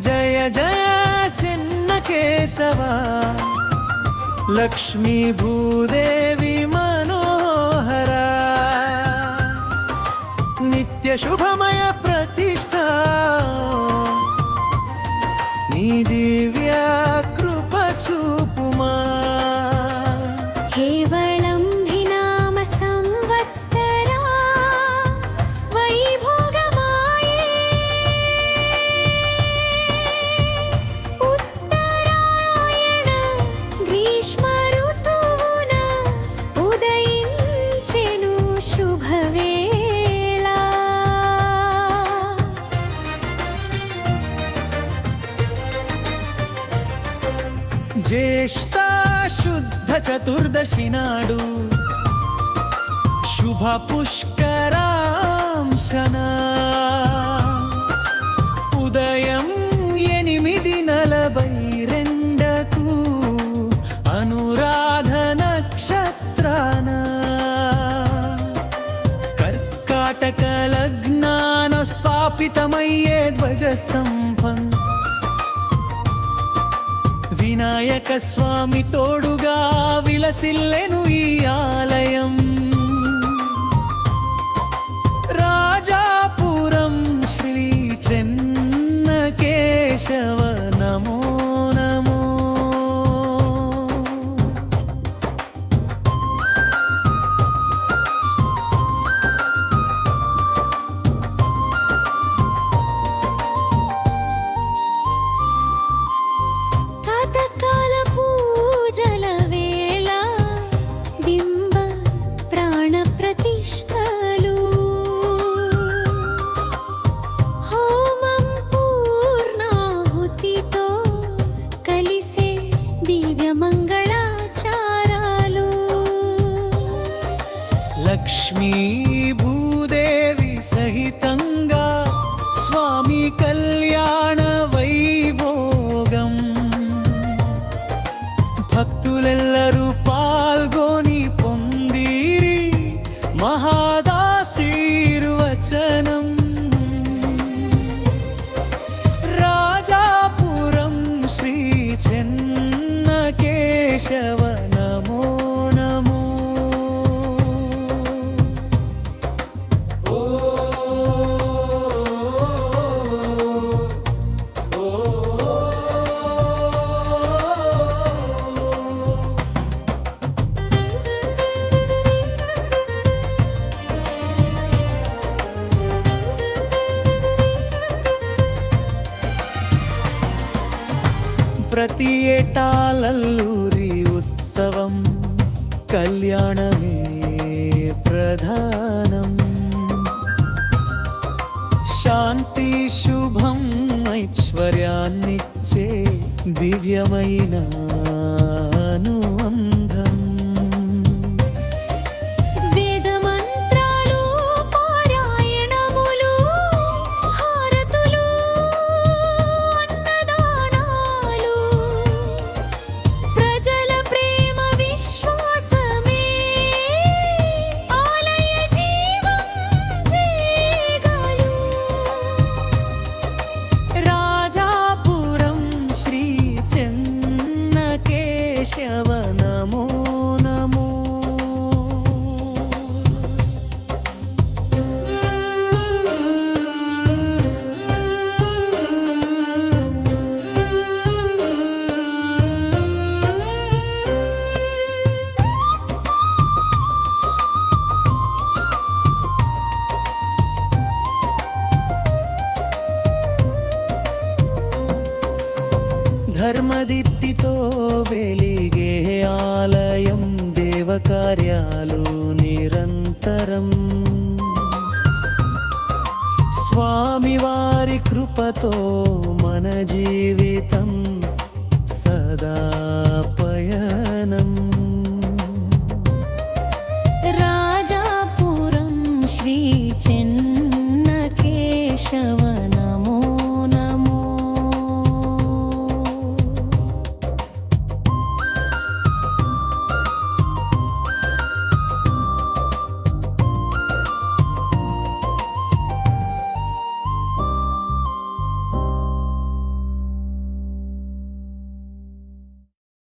జయ జయ చిన్న కేశవ లక్ష్మీ భూదేవి మనోహరా. నిత్య శుభమయ शोभवेला ज्येष्ठा शुद्ध चतुर्दशी नाडू शुभ पुष्करांशना కర్కాటక లగ్నాన స్థాపితమయ్యే ధ్వజస్తంభం. వినాయక స్వామి తోడుగా విలసిల్లెను ఈ ఆలయం. రాజాపురం శ్రీ చెన్న కేశవ లక్ష్మీ భూదేవి సహితంగా స్వామి కళ్యాణ వైభోగం. భక్తులెల్లరూ పాల్గొని పొందిరి మహాదాశీర్వచనం రాజాపురం శ్రీ చెన్న కేశవ ప్రతి ఏటాలల్లూరి ఉత్సవం కళ్యాణమే ప్రధానం. శాంతి శుభం ఐశ్వర్యాన్నిచ్చే దివ్యమైన ధర్మదీప్తితో వెలిగే ఆలయం దేవకార్యాలు నిరంతరం. స్వామివారి కృపతో మన జీవితం సదా పయ